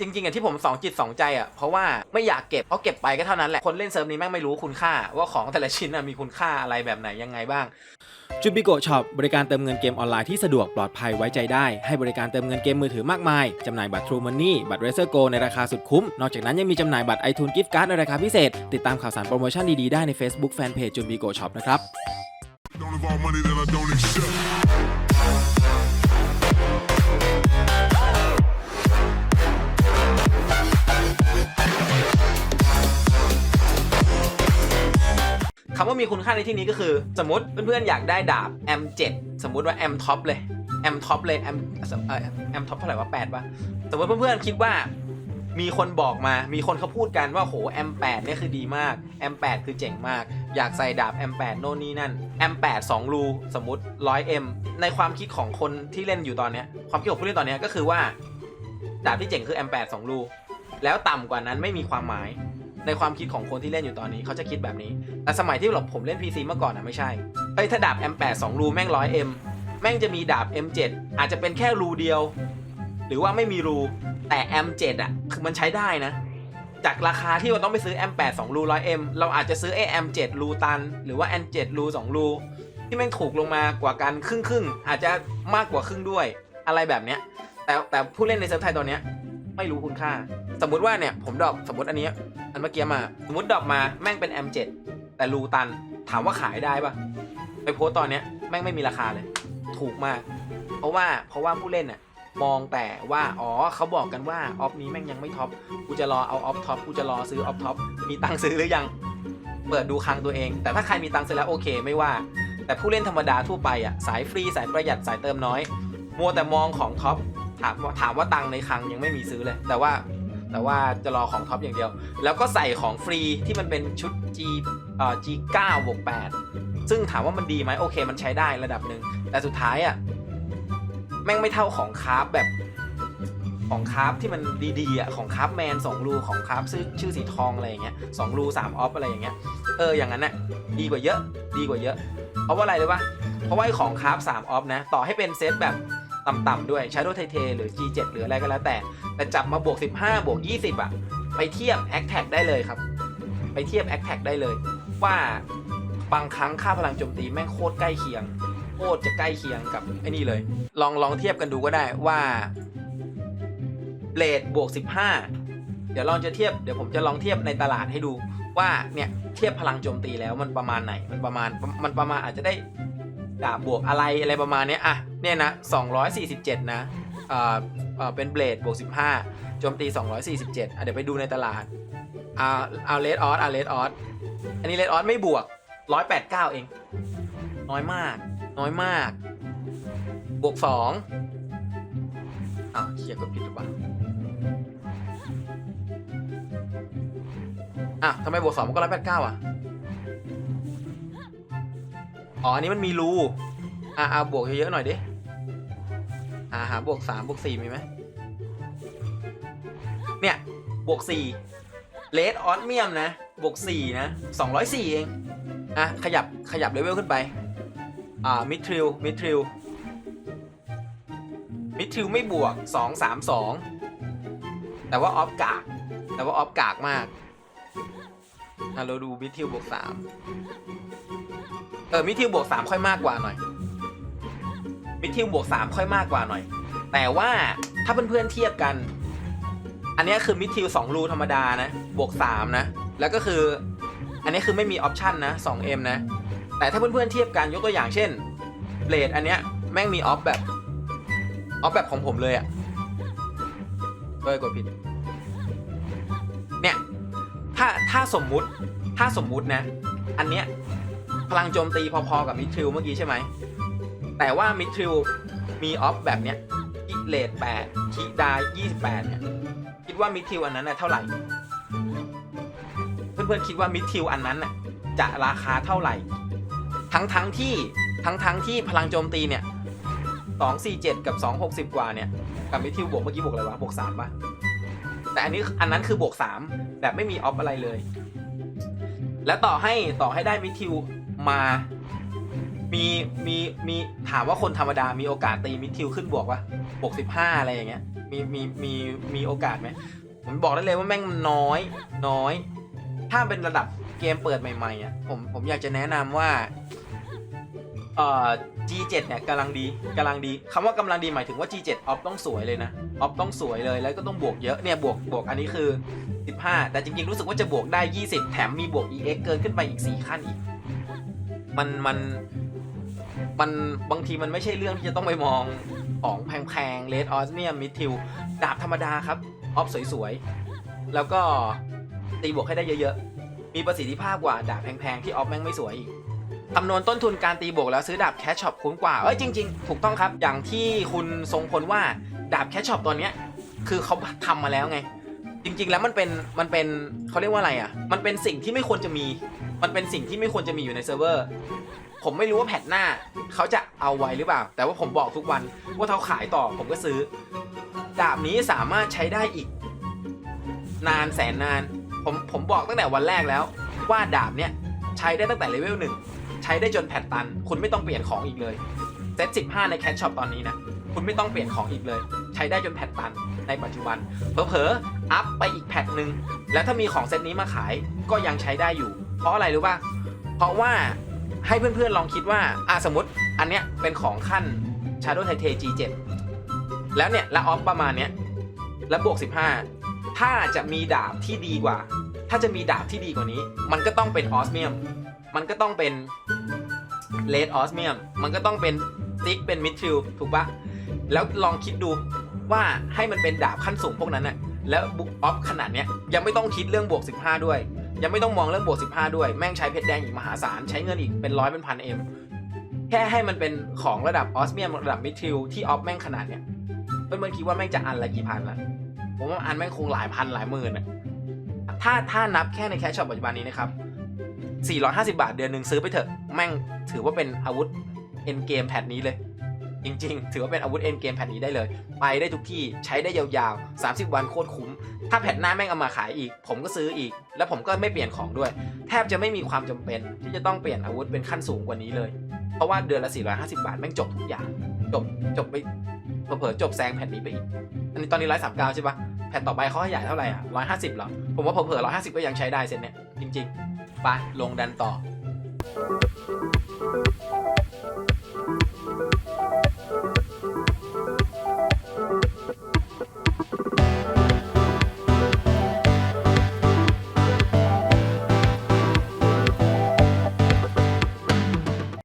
จริงๆอะที่ผมสองจิตสองใจอะเพราะว่าไม่อยากเก็บเพราะเก็บไปก็เท่านั้นแหละคนเล่นเซิร์ฟนี้แม่งไม่รู้คุณค่า ว่าของแต่ละชิ้นอะมีคุณค่าอะไรแบบไหนยังไงบ้างจูบิโกช็อปบริการเติมเงินเกมออนไลน์ที่สะดวกปลอดภัยไว้ใจได้ ให้บริการเติมเงินเกมมือถือมากมายจำหน่ายบัตร True Money บัตร Razer Go ในราคาสุดคุ้ม นอกจากนั้นยังมีจำหน่ายบัตร iTunes Gift Card ในราคาพิเศษ ติดตามข่าวสารโปรโมชั่นดีๆได้ใน Facebook Fanpage จูบิโกช็อปนะครับ มีคุณค่าในที่นี้ก็คือ สมมติเพื่อนๆอยากได้ดาบ M7 สมมุติว่า M top เลย M top เลย M เอ่อ M top เท่าไหร่วะ8ปะสมมติเพื่อนๆคิดว่ามีคนบอกมา มีคนเขาพูดกันว่าโห M8 เนี่ยคือดีมาก M8 คือเจ๋งมาก อยากใส่ดาบ M8 โน่นนี่นั่น M8 2รูสมมติ 100M ในความคิดของคนที่เล่นอยู่ตอนเนี้ย ความคิดของผู้เล่นตอนเนี้ยก็คือว่า ดาบที่เจ๋งคือ M8 2รูแล้วต่ำกว่านั้นไม่มีความหมาย ในความคิดของคนที่เล่นอยู่ตอนนี้เขาจะคิดแบบนี้ แต่สมัยที่เราผมเล่น PC เมื่อก่อนอะไม่ใช่เอ้ถ้าดาบ M8 2รูแม่ง 100M แม่งจะมีดาบ M7 อาจจะเป็นแค่รูเดียว หรือว่าไม่มีรู แต่ M7 อะคือมันใช้ได้นะ จากราคาที่เราต้องไปซื้อ M8 2รู 100M เราอาจจะซื้อไอ้ M7 รูตัน หรือว่า M7 รู2รูที่แม่งถูกลงมากว่ากันครึ่งครึ่งๆอาจจะมากกว่าครึ่งด้วยอะไรแบบเนี้ยแต่แต่ผู้เล่นในเซิร์ฟไทยตอนเนี้ย ไม่รู้คุณค่า สมมุติว่าเนี่ยผมดรอปสมมติอันนี้อันเมื่อกี้มาสมมติดรอปมาแม่งเป็น M7 แต่รูตันถามว่าขายได้ปะไปโพสตตอนเนี้ยแม่งไม่มีราคาเลย ถูกมาก เพราะว่าเพราะว่าผู้เล่นน่ะมองแต่ว่าอ๋อเขาบอกกันว่าออฟนี้แม่งยังไม่ท็อปกูจะรอเอาออฟท็อปกูจะรอซื้อออฟท็อปมีตังค์ซื้อหรือยังเปิดดูคลังตัวเอง แต่ถ้าใครมีตังค์ซื้อแล้วโอเคไม่ว่า แต่ผู้เล่นธรรมดาทั่วไปอะสายฟรีสายประหยัดสายเติมน้อย มัวแต่มองของท็อป ถามว่าถามว่าตังในคลังยังไม่มีซื้อเลย แต่ว่าแต่ว่าจะรอของท็อปอย่างเดียว แล้วก็ใส่ของฟรีที่มันเป็นชุด G เอ่อ G9 บวก8ซึ่งถามว่ามันดีไหมโอเค มันใช้ได้ระดับหนึ่ง แต่สุดท้ายอะ แม่งไม่เท่าของคราฟแบบ ของคราฟที่มันดีๆอะของคราฟแมนสองรูของคราฟชื่อชื่อสีทองอะไรอย่างเงี้ยสองรูสามออฟอะไรอย่างเงี้ยเอออย่างนั้นน่ะดีกว่าเยอะ ดีกว่าเยอะ เพราะว่าอะไรเลยปะเพราะว่าของคราฟ3ออฟนะ ต่อให้เป็นเซตแบบ ต่ำๆด้วย Shadow t ทเทหรือ G7 หรืออะไรก็แล้วแต่ แต่จับมาบวก 15 บวก 20 อะ ไปเทียบ a c t a g ได้เลยครับ ไปเทียบ a c t a g ได้เลย ว่าบางครั้งค่าพลังโจมตีแม่งโคตรใกล้เคียง โคตรจะใกล้เคียงกับไอ้นี่เลย ลองลองเทียบกันดูก็ได้ว่าเบลดบวก 15 เดี๋ยวลองจะเทียบเดี๋ยวผมจะลองเทียบในตลาดให้ดูว่าเนี่ยเทียบพลังโจมตีแล้วมันประมาณไหนมันประมาณมันประมาณอาจจะได้ดาบบวกอะไรอะไรประมาณนี้อะ เนี่ยนะ 247 นะเอ่อเอ่อเป็นเบลดบวก 15 โจมตี 247อะเดี๋ยวไปดูในตลาดเอาเอาเลดออสเอะเลดออสอันนี้เลดออสไม่บวก 189 เอง น้อยมาก น้อยมาก บวก 2อ้าวเขียกดผิดหรือเปล่าอะทำไมบวกสองมันก็ร้อยแปดเก้าอะ อ๋อ อันนี้มันมีรู อะอะบวกเยอะๆหน่อยดิอ่าหาบวกสามบวกสี่มีไหมเนี่ย บวกสี่เลดออสเมียมนะ บวกสี่นะสองร้อยสี่เองอะขยับขยับเลเวลขึ้นไป อ่ามิทริลมิทริลมิทริลไม่บวกสองสามสองแต่ว่าออฟกาก แต่ว่าออฟกากมากอะเราดูมิทิวบวกสามเออมิทิวบวกสามค่อยมากกว่าหน่อย มิทิวบวกสามค่อยมากกว่าหน่อย แต่ว่าถ้าเพื่อนๆเทียบกัน อันนี้คือมิทิวสองรูธรรมดานะ บวกสามนะ แล้วก็คือ อันนี้คือไม่มีออปชันนะ 2M นะ แต่ถ้าเพื่อนๆเทียบกันยกตัวอย่างเช่นเบลดอันเนี้ยแม่งมีออฟแบบออฟแบบของผมเลยอะเฮ้ยกดผิด เนี่ย ถ้าถ้าสมมุติถ้าสมมุตินะ อันเนี้ยพลังโจมตีพอๆกับมิทิลเมื่อกี้ใช่ไหม แต่ว่ามิทริลมีออฟแบบเนี้ยคิเลสแปด8คิดาย28เนี่ยคิดว่ามิทริลอันนั้นน่ะเท่าไหร่ เพื่อนๆคิดว่ามิทริลอันนั้นน่ะจะราคาเท่าไหร่ ทั้งทั้งที่ทั้งทั้งที่พลังโจมตีเนี่ย247กับ260กว่าเนี่ยกับมิทริลบวกเมื่อกี้บวกอะไรวะบวก3ปะแต่อันนี้อันนั้นคือบวก3แบบไม่มีออฟอะไรเลย แล้วต่อให้ต่อให้ได้มิทิวมา มีมีมีถามว่าคนธรรมดามีโอกาสตีมิทิวขึ้นบวกวะบวก15อะไรอย่างเงี้ยมีมีมีมีโอกาสไหมผมบอกได้เลยว่าแม่งน้อยน้อย ถ้าเป็นระดับเกมเปิดใหม่ๆอะผมผมอยากจะแนะนำว่าเอ่อ G7 เนี่ยกำลังดีกำลังดีคำว่ากำลังดีหมายถึงว่า G7 ออฟต้องสวยเลยนะออฟต้องสวยเลยแล้วก็ต้องบวกเยอะเนี่ยบวกบวกอันนี้คือ 15 แต่จริงๆ รู้สึกว่าจะบวกได้ 20 แถมมีบวก EX เกินขึ้นไปอีก 4 ขั้นอีก มันมัน มันบางทีมันไม่ใช่เรื่องที่จะต้องไปมองของแพงๆเลดออสเมียมมิทิลดาบธรรมดาครับ ออฟสวยๆ แล้วก็ตีบวกให้ได้เยอะๆ มีประสิทธิภาพกว่าดาบแพงๆ ที่ออฟแม่งไม่สวยอีกคำนวณต้นทุนการตีบวกแล้วซื้อดาบแคชช็อปคุ้มกว่า เอ้ยจริงๆ ถูกต้องครับ อย่างที่คุณทรงพลว่าดาบแคชช็อปตัวเนี้ยคือเขาทำมาแล้วไง จริงๆแล้วมันเป็นมันเป็นเขาเรียกว่าอะไรอะ มันเป็นสิ่งที่ไม่ควรจะมี มันเป็นสิ่งที่ไม่ควรจะมีอยู่ในเซิร์ฟเวอร์ ผมไม่รู้ว่าแพทหน้าเขาจะเอาไว้หรือเปล่า แต่ว่าผมบอกทุกวันว่าเขาขายต่อผมก็ซื้อ ดาบนี้สามารถใช้ได้อีก นานแสนนาน ผมผมบอกตั้งแต่วันแรกแล้ว ว่าดาบเนี้ยใช้ได้ตั้งแต่เลเวลหนึ่งใช้ได้จนแพทตัน คุณไม่ต้องเปลี่ยนของอีกเลยเซต15ในแคชช็อปตอนนี้นะคุณไม่ต้องเปลี่ยนของอีกเลย ใช้ได้จนแพทตันในปัจจุบันเผลอๆอัพไปอีกแพทหนึ่งแล้วถ้ามีของเซตนี้มาขายก็ยังใช้ได้อยู่ เพราะอะไรรู้ป่ะเพราะว่า ให้เพื่อนๆลองคิดว่าอะสมมติอันเนี้ยเป็นของขั้น Shadow t i t a G7 แล้วเนี่ยล้วออฟประมาณเนี้ยแล้วบวก 15 ถ้าจะมีดาบที่ดีกว่า ถ้าจะมีดาบที่ดีกว่านี้ มันก็ต้องเป็นออสเมียม มันก็ต้องเป็นเลดออสเมียม มันก็ต้องเป็นซิกเป็นมิดทิลถูกปะแล้วลองคิดดูว่าให้มันเป็นดาบขั้นสูงพวกนั้นน่ะแล้วบุ๊กออฟขนาดเนี้ยยังไม่ต้องคิดเรื่องบวก 15 ด้วย ยังไม่ต้องมองเรื่องบวก 15 ด้วย แม่งใช้เพชรแดงอีกมหาศาล ใช้เงินอีกเป็นร้อยเป็นพันเอ็มแค่ให้มันเป็นของระดับออสเมียมระดับมิดทิลที่ออฟแม่งขนาดเนี้ยเพื่อนคิดว่าแม่งจะอันละกี่พันละผมว่าอันแม่งคงหลายพันหลายหมื่นอะถ้าถ้านับแค่ในแคชช็อปปัจจุบันนี้นะครับ 450 บาทเดือนหนึ่งซื้อไปเถอะ แม่งถือว่าเป็นอาวุธเอ็นเกมแพทนี้เลย จริง ๆ ถือว่าเป็นอาวุธเอ็นเกมแพทนี้ได้เลย ไปได้ทุกที่ใช้ได้ยาวๆ 30 วันโคตรคุ้ม ถ้าแพทหน้าแม่งเอามาขายอีก ผมก็ซื้ออีก แล้วผมก็ไม่เปลี่ยนของด้วย แทบจะไม่มีความจำเป็นที่จะต้องเปลี่ยนอาวุธเป็นขั้นสูงกว่านี้เลย เพราะว่าเดือนละ 450 บาทแม่งจบทุกอย่าง จบจบไปเผลอๆจบแซงแผ่นนี้ไปอีก อันนี้ตอนนี้ร้อยสามเก้าใช่ปะแผ่นต่อไปเขาขยายเท่าไหร่อะร้อยห้าสิบเหรอ ผมว่าเผลอๆร้อยห้าสิบก็ยังใช้ได้เซนเนี่ยจริง ๆ ไปลงดันต่อ